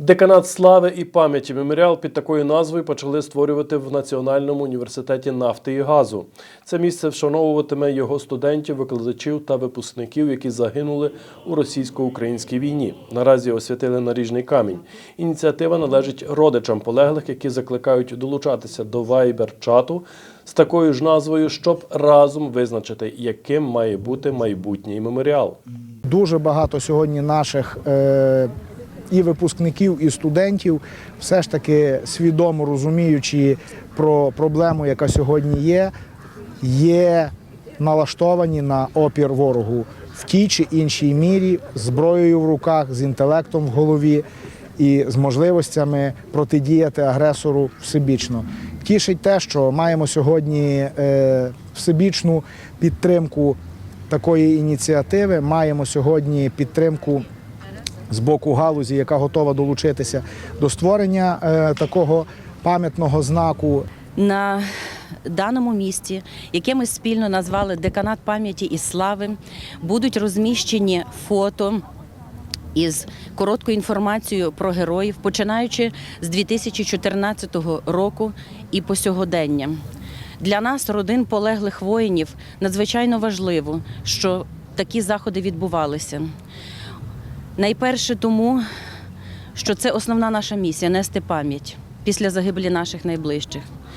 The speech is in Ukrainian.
Деканат слави і пам'яті меморіал під такою назвою почали створювати в Національному університеті нафти і газу. Це місце вшановуватиме його студентів, викладачів та випускників, які загинули у російсько-українській війні. Наразі освятили наріжний камінь. Ініціатива належить родичам полеглих, які закликають долучатися до вайбер-чату з такою ж назвою, щоб разом визначити, яким має бути майбутній меморіал. Дуже багато сьогодні наших е, і випускників, і студентів, все ж таки свідомо розуміючи про проблему, яка сьогодні є, є налаштовані на опір ворогу в тій чи іншій мірі, зброєю в руках, з інтелектом в голові і з можливостями протидіяти агресору всебічно. Тішить те, що маємо сьогодні е, всебічну підтримку такої ініціативи. Маємо сьогодні підтримку з боку галузі, яка готова долучитися до створення е, такого пам'ятного знаку. На даному місці, яке ми спільно назвали Деканат пам'яті і слави, будуть розміщені фото із короткою інформацією про героїв, починаючи з 2014 року і по сьогодення. Для нас, родин полеглих воїнів, надзвичайно важливо, що такі заходи відбувалися. Найперше тому, що це основна наша місія нести пам'ять після загибелі наших найближчих.